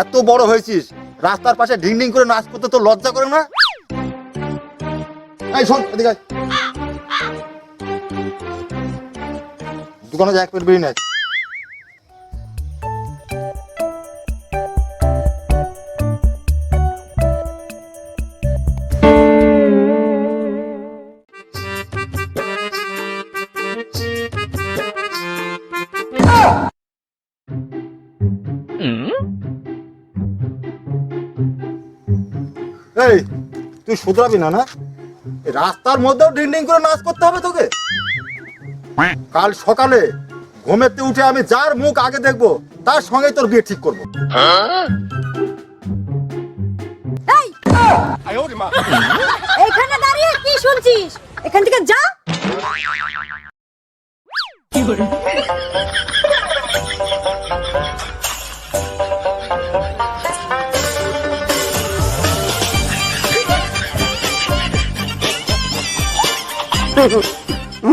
এত বড় হয়েছিস। রাস্তার পাশে ঢিং ঢিং করে নাচ করতে তো লজ্জা করে না? এই দোকানে যা, এক বেরিয়ে আছে এই তুই শুধরাবি না না? রাস্তার মধ্যেও ডিং ডিং করে নাচ করতে হবে তোকে। কাল সকালে ঘুমেতে উঠে আমি যার মুখ আগে দেখব তার সঙ্গে তোর বিয়ে ঠিক করব। এই! এখানে দাঁড়িয়ে কি শুনছিস? এখান থেকে যা।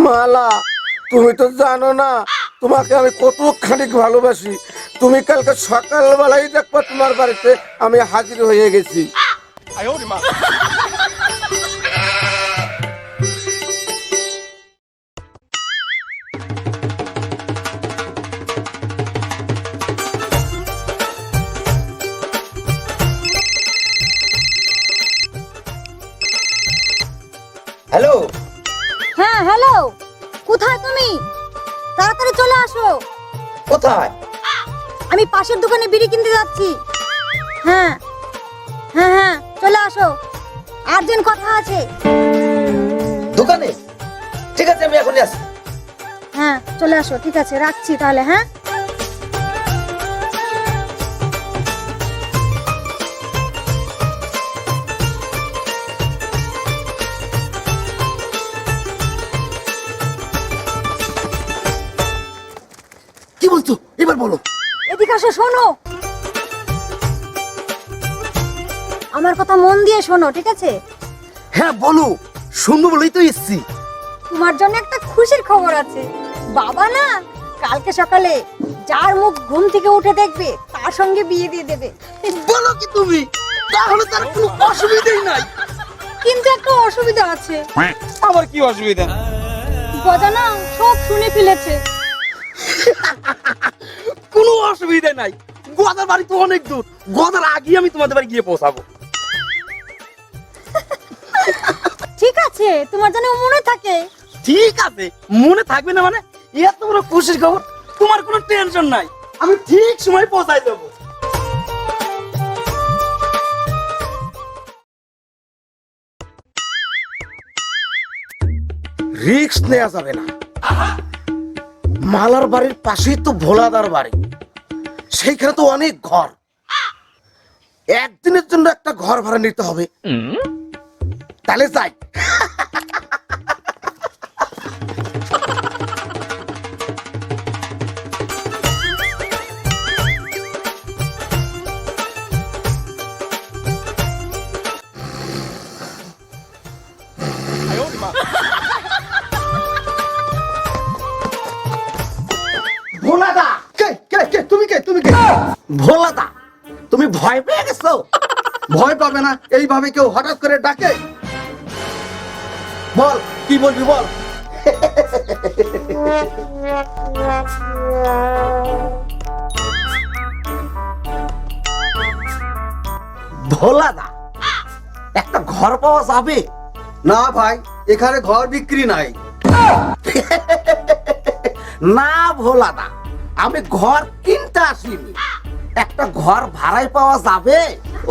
মালা তুমি তো জানো না তোমাকে আমি কত খানিক ভালোবাসি তুমি কালকে সকালবেলাই দেখবা তোমার বাড়িতে আমি হাজির হয়ে গেছি কোথায়? আমি পাশের দোকানে বিড়ি কিনতে যাচ্ছি। হ্যাঁ হ্যাঁ হ্যাঁ চলে আসো। আর্জেন্ট কথা আছে। দোকানে? ঠিক আছে আমি এখনই আসি হ্যাঁ চলে আসো ঠিক আছে রাখছি তাহলে হ্যাঁ? এবার বলো। এদিকে আসো শোনো। আমার কথা মন দিয়ে শোনো ঠিক আছে? হ্যাঁ বলো। শুনব বলেই তো এসছি। তোমার জন্য একটা খুশির খবর আছে। বাবা না কালকে সকালে যার মুখ ঘুম থেকে উঠে দেখবে তার সঙ্গে বিয়ে দিয়ে দেবে। বলো কি তুমি? তাহলে তার কোনো অসুবিধাই নাই। কিন্তু একটা অসুবিধা আছে। আবার কি অসুবিধা? না সব শুনে ফেলেছে। কোনো অসুবিধা নাই। গোদার বাড়ি তো অনেক দূর। গোদার আগে আমি তোমাদের বাড়ি গিয়ে পৌঁছাবো। ঠিক আছে তোমার যেন মনে থাকে। ঠিক আছে মনে থাকবে না মানে এত বড় খুশির খবর তোমার কোনো টেনশন নাই। আমি ঠিক সময় পৌঁছাই দেবো। রিক্স নেওয়া যাবে না। মালার বাড়ির পাশেই তো ভোলাদার বাড়ি। সেইখানে তো অনেক ঘর। একদিনের জন্য একটা ঘর ভাড়া নিতে হবে। তাহলে যাই। ভোলাদা তুমি ভয় পেয়ে গেছো? ভয় পাবে না এইভাবে কেউ হঠাৎ করে ডাকে? বল কি বলবি বল? ভোলাদা একটা ঘর পাওয়া যাবে? না ভাই এখানে ঘর বিক্রি নাই। না ভোলাদা আমি ঘর কিনতে আসিনি। একটা ঘর ভাড়ায় পাওয়া যাবে?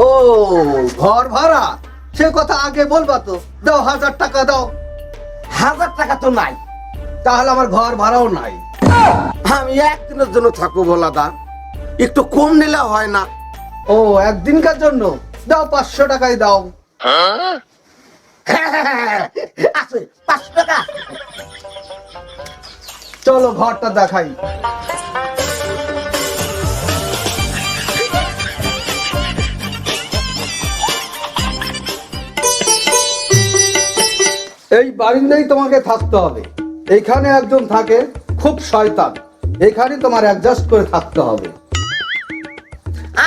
ও ঘর ভাড়া? সে কথা আগে বলবা তো। দাও হাজার টাকা দাও। হাজার টাকা তো নাই। তাহলে আমার ঘর ভাড়াও নাই। আমি একদিনের জন্য থাকব ভোলাদা একটু কম নিলে হয় না। ও একদিনকার জন্য? দাও পাঁচশো টাকাই দাও। আছে পাঁচশো টাকা। চলো ঘরটা দেখাই। এই বারিন্দায় তোমাকে থাকতে হবে। এইখানে একজন থাকে খুব শয়তান। এখানে তোমার অ্যাডজাস্ট করে থাকতে হবে।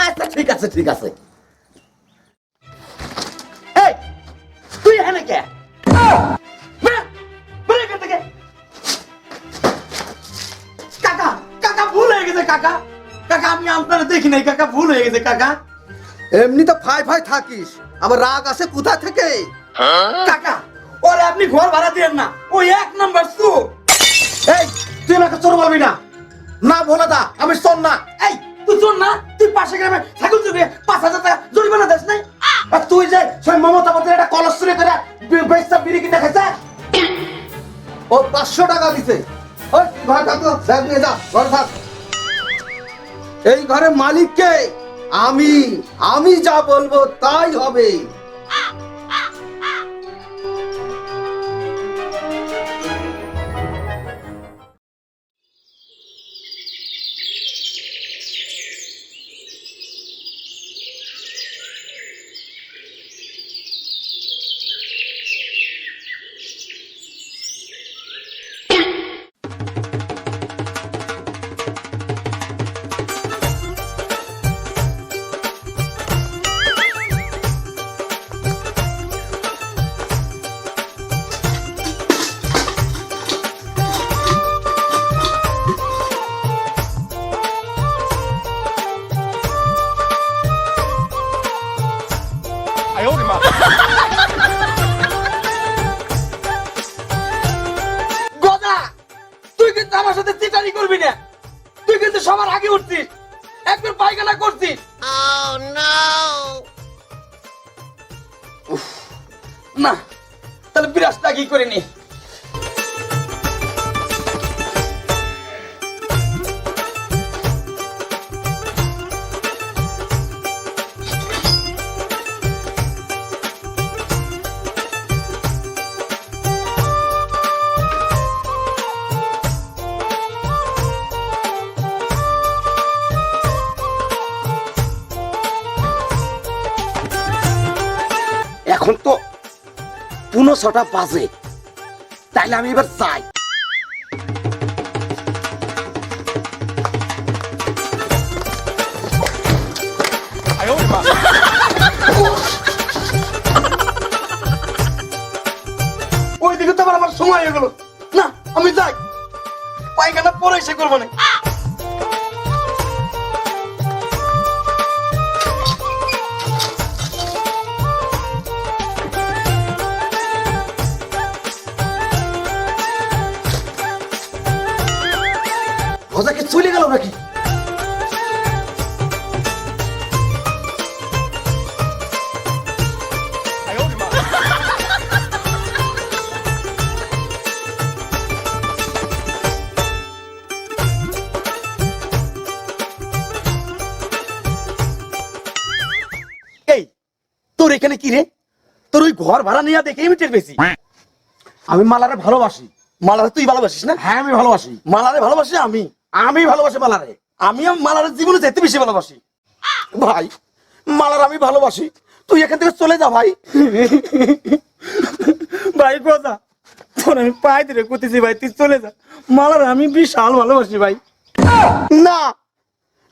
আচ্ছা ঠিক আছে ঠিক আছে। তুই এখানে কে? এখান। কাকা কাকা ভুল হয়ে গেছে কাকা। কাকা আমি আপনারা দেখি নাই কাকা ভুল হয়ে গেছে কাকা। এমনি তো ফাই ফাই থাকিস আবার রাগ আসে কোথা থেকে? কাকা ওরে আপনি ঘর ভাড়া দিয়েন না। ওই এক নাম্বার চোর। এই তুই আমাকে চোর বলবি না। না ভোলা দা আমি চোর না। এই তুই চোর না? তুই পাশে গ্রামে ছাগল চুরিয়ে পাঁচ হাজার টাকা জরিমানা দিস নাই? আর তুই যে সেই মমতা বন্দ্যোপাধ্যায় একটা কলস চুরি করে বে- বেচটা বিড়ি কিনে খেয়েছে ও পাঁচশো টাকা দিছে। ওই ঘরে থাকো ব্যাগ নিয়ে যা ঘরে থাক। এই ঘরের মালিক কে আমি আমি যা বলব তাই হবে। না তাহলে বিরাজটা কি করে নি? এখন তো পুনো ছটা বাজে। তাইলে আমি এবার যাই। ওইদিকে তো আবার আমার সময় হয়ে গেল। না, আমি যাই। পায়খানা পরে এসে করব না। ভজাকে চলে গেল নাকি? এই তোর এখানে কি রে? তোর ওই ঘর ভাড়া নিয়ে দেখে আমি টের পেয়েছি। আমি মালারে ভালোবাসি। মালারে তুই ভালোবাসিস না? হ্যাঁ আমি ভালোবাসি। মালারে ভালোবাসি আমি? আমি ভালোবাসি মালারে। আমি আমার মালারের জীবনে যেতে বেশি ভালোবাসি। ভাই মালার আমি ভালোবাসি। তুই এখান থেকে চলে যা ভাই। ভাই কথা তোর আমি পাই ধরে করতেছি ভাই তুই চলে যা। মালার আমি বিশাল ভালোবাসি ভাই। না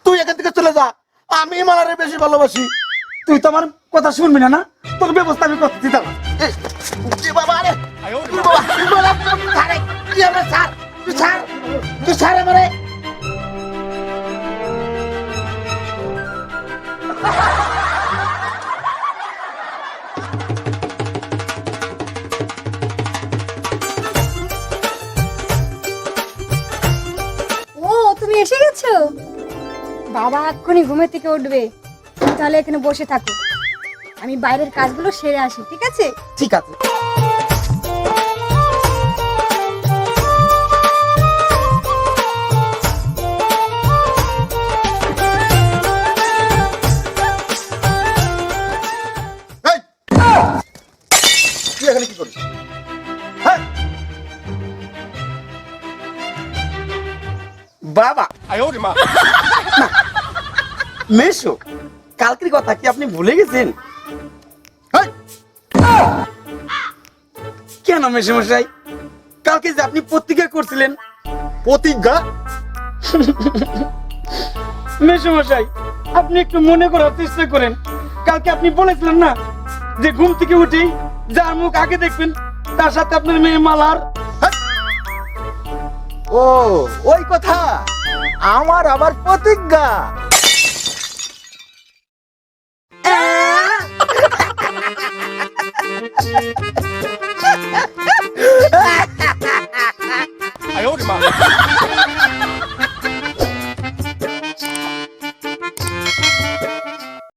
তুই এখান থেকে চলে যা। আমি মালারে বেশি ভালোবাসি। তুই তো আমার কথা শুনবি না না? তোর ব্যবস্থা আমি এ, এ বাবা আরে বাবা, বাবা, ছাড়ে, তুই ছাড়, তুই ছাড় আমারে। এসে গেছো? বাবা এক্ষুনি ঘুমের থেকে উঠবে। তাহলে এখানে বসে থাকো। আমি বাইরের কাজগুলো সেরে আসি, ঠিক আছে? ঠিক আছে। বাবা। মেশো কালকের কথা কি আপনি ভুলে গেছেন? কেন মেশো মশাই? কালকে যে আপনি প্রতিজ্ঞা করছিলেন। প্রতিজ্ঞা? মেশো মশাই আপনি একটু মনে করার চেষ্টা করেন। কালকে আপনি বলেছিলেন না যে ঘুম থেকে উঠেই যার মুখ আগে দেখবেন তার সাথে আপনার মেয়ে মালার। ও ওই কথা। আমার আবার প্রতিজ্ঞা।